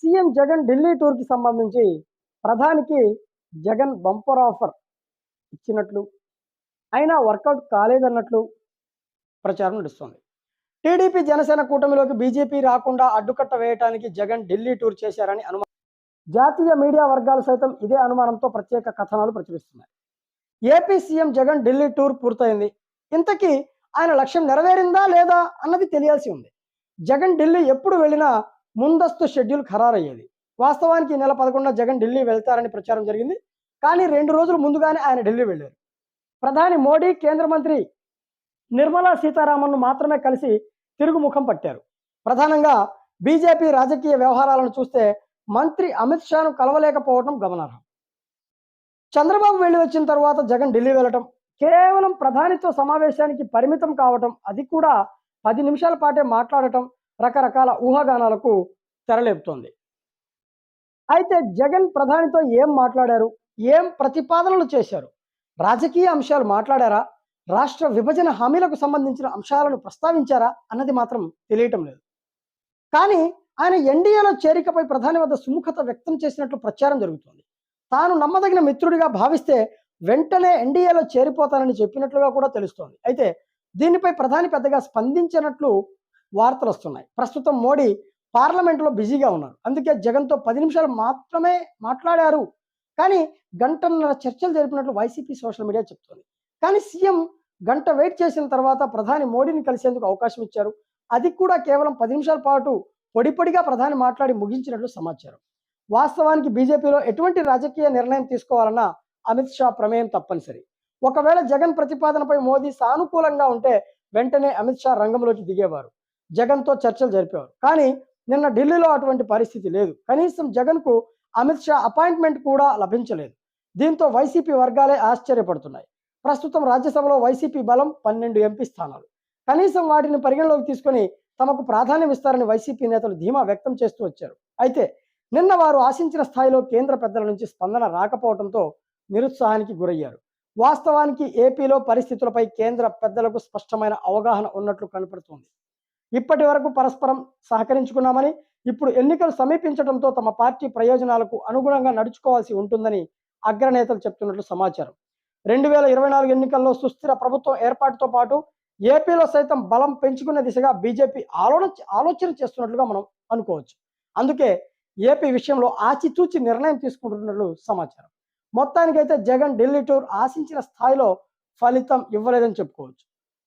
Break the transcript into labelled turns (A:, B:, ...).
A: CM Jagan Delhi టూర్కి సంబంధించి ప్రధానికి జగన్ బంపర్ ఆఫర్ ఇచ్చినట్లు అయినా వర్కౌట్ కాలేదన్నట్లు ప్రచారం నడుస్తోంది. టీడీపీ జనసేన కూటమిలోకి బీజేపీ రాకుండా అడ్డుకట్ట వేయడానికి జగన్ ఢిల్లీ టూర్ చేశారని అనుమానం జాతీయ మీడియా వర్గాలు సైతం ఇదే అనుమానంతో ప్రత్యేక కథనాలు ప్రచురిస్తున్నాయి. AP CM Jagan Delhi tour పూర్తయింది. ఇంతకీ ఆయన లక్ష్యం నెరవేరిందా లేదా అన్నది తెలియాల్సి ఉంది. జగన్ ఢిల్లీ ఎప్పుడు వెళ్ళినా ముందస్తు షెడ్యూల్ ఖరారయ్యేది. వాస్తవానికి ఈ నెల పదకొండున జగన్ ఢిల్లీ వెళ్తారని ప్రచారం జరిగింది. కానీ రెండు రోజులు ముందుగానే ఆయన ఢిల్లీ వెళ్ళారు. ప్రధాని మోడీ కేంద్ర మంత్రి నిర్మలా సీతారామన్ను మాత్రమే కలిసి తిరుగుముఖం పట్టారు. ప్రధానంగా బీజేపీ రాజకీయ వ్యవహారాలను చూస్తే మంత్రి అమిత్ షాను కలవలేకపోవడం గమనార్హం. చంద్రబాబు వెళ్ళి వచ్చిన తర్వాత జగన్ ఢిల్లీ వెళ్ళటం కేవలం ప్రధానితో సమావేశానికి పరిమితం కావటం అది కూడా పది నిమిషాల పాటే మాట్లాడటం రకరకాల ఊహాగానాలకు తెరలేపుతోంది. అయితే జగన్ ప్రధానితో ఏం మాట్లాడారు? ఏం ప్రతిపాదనలు చేశారు? రాజకీయ అంశాలు మాట్లాడారా? రాష్ట్ర విభజన హామీలకు సంబంధించిన అంశాలను ప్రస్తావించారా? అన్నది మాత్రం తెలియటం లేదు. కానీ ఆయన ఎన్డీఏలో చేరికపై ప్రధాని వద్ద సుముఖత వ్యక్తం చేసినట్లు ప్రచారం జరుగుతోంది. తాను నమ్మదగిన మిత్రుడిగా భావిస్తే వెంటనే ఎన్డీఏలో చేరిపోతానని చెప్పినట్లుగా కూడా తెలుస్తోంది. అయితే దీనిపై ప్రధాని పెద్దగా స్పందించినట్లు వార్తలు వస్తున్నాయి. ప్రస్తుతం మోడీ పార్లమెంట్లో బిజీగా ఉన్నారు. అందుకే జగన్తో పది నిమిషాలు మాత్రమే మాట్లాడారు. కానీ గంటన్నర చర్చలు జరిపినట్లు వైసీపీ సోషల్ మీడియా చెప్తోంది. కానీ సీఎం గంట వెయిట్ చేసిన తర్వాత ప్రధాని మోడీని కలిసేందుకు అవకాశం ఇచ్చారు. అది కూడా కేవలం పది నిమిషాల పాటు పొడిపొడిగా ప్రధాని మాట్లాడి ముగించినట్లు సమాచారం. వాస్తవానికి బీజేపీలో ఎటువంటి రాజకీయ నిర్ణయం తీసుకోవాలన్నా అమిత్ షా ప్రమేయం తప్పనిసరి. ఒకవేళ జగన్ ప్రతిపాదనపై మోదీ సానుకూలంగా ఉంటే వెంటనే అమిత్ షా రంగంలోకి దిగేవారు. జగన్తో చర్చలు జరిపేవారు. కానీ నిన్న ఢిల్లీలో అటువంటి పరిస్థితి లేదు. కనీసం జగన్కు అమిత్ షా అపాయింట్మెంట్ కూడా లభించలేదు. దీంతో వైసీపీ వర్గాలే ఆశ్చర్యపడుతున్నాయి. ప్రస్తుతం రాజ్యసభలో వైసీపీ బలం పన్నెండు ఎంపీ స్థానాలు. కనీసం వాటిని పరిగణలోకి తీసుకొని తమకు ప్రాధాన్యం ఇస్తారని వైసీపీ నేతలు ధీమా వ్యక్తం చేస్తూ వచ్చారు. అయితే నిన్న వారు ఆశించిన స్థాయిలో కేంద్ర పెద్దల నుంచి స్పందన రాకపోవడంతో నిరుత్సాహానికి గురయ్యారు. వాస్తవానికి ఏపీలో పరిస్థితులపై కేంద్ర పెద్దలకు స్పష్టమైన అవగాహన ఉన్నట్లు కనపడుతోంది. ఇప్పటి వరకు పరస్పరం సహకరించుకున్నామని ఇప్పుడు ఎన్నికలు సమీపించడంతో తమ పార్టీ ప్రయోజనాలకు అనుగుణంగా నడుచుకోవాల్సి ఉంటుందని అగ్రనేతలు చెప్తున్నట్లు సమాచారం. రెండు వేల ఇరవై నాలుగు ఎన్నికల్లో సుస్థిర ప్రభుత్వం ఏర్పాటుతో పాటు ఏపీలో సైతం బలం పెంచుకునే దిశగా బీజేపీ ఆలోచన ఆలోచన చేస్తున్నట్లుగా మనం అనుకోవచ్చు. అందుకే ఏపీ విషయంలో ఆచితూచి నిర్ణయం తీసుకుంటున్నట్లు సమాచారం. మొత్తానికైతే జగన్ ఢిల్లీ టూర్ ఆశించిన స్థాయిలో ఫలితం ఇవ్వలేదని చెప్పుకోవచ్చు.